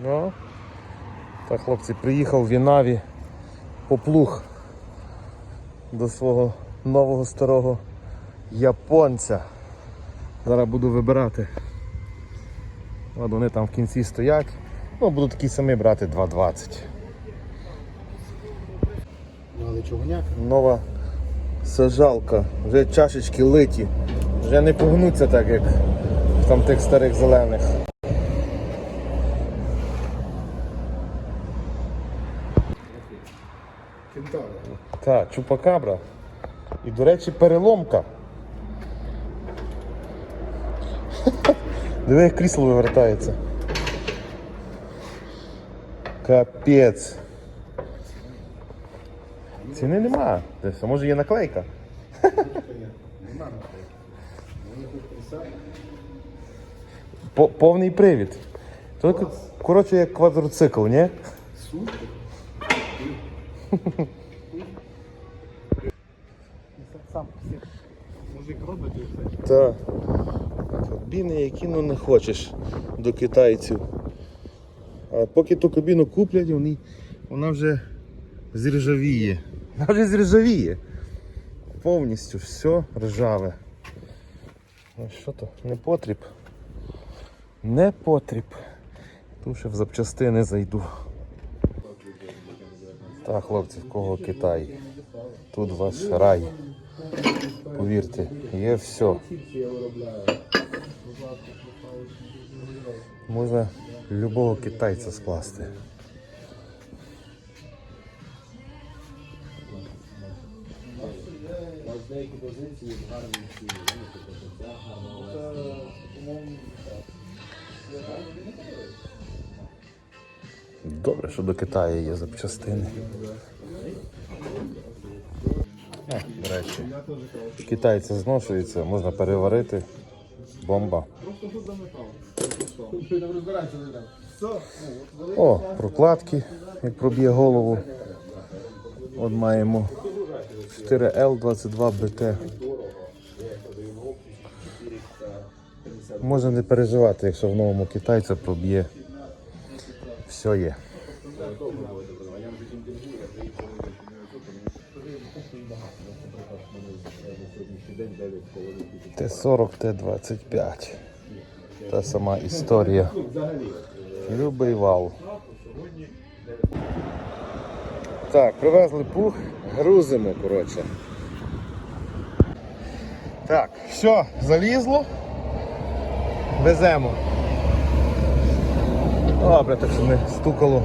Ну, так, хлопці, приїхав в Вінаві поплуг до свого нового старого японця. Зараз буду вибирати. От вони там в кінці стоять. Ну, буду такі самі брати 2,20. Ну. Нова сажалка, вже чашечки литі, вже не погнуться так, як в там тих старих зелених. Так, чупакабра. І, до речі, переломка. Диви, як крісло вивертається. Капець. Ціни нема. Десь, а може є наклейка? Нема. По- повний привід. Коротше, як квадроцикл, ні? Супер. Сам. Так. Кабіни, які ну не хочеш до китайців. А поки ту кабіну куплять, вони, вона вже зржавіє. Вона вже зржавіє. Повністю все ржаве. Ну що то? Не потріб. Не потріб. Тут ще в запчастини зайду. Так, хлопці, в кого Китай? Тут ваш рай. Повірте, є все. Можна любого китайця скласти. Добре, що до Китаю є запчастини. А, до речі, китайці зношуються, можна переварити. Бомба. О, прокладки, як проб'є голову. От маємо 4L22BT. Можна не переживати, якщо в новому китайця проб'є. Все є. Т-40, Т-25. Та сама історія. Любий вал. Так, привезли пух, грузимо, коротше. Так, все, залізло. Веземо. Добре, так щоб не стукало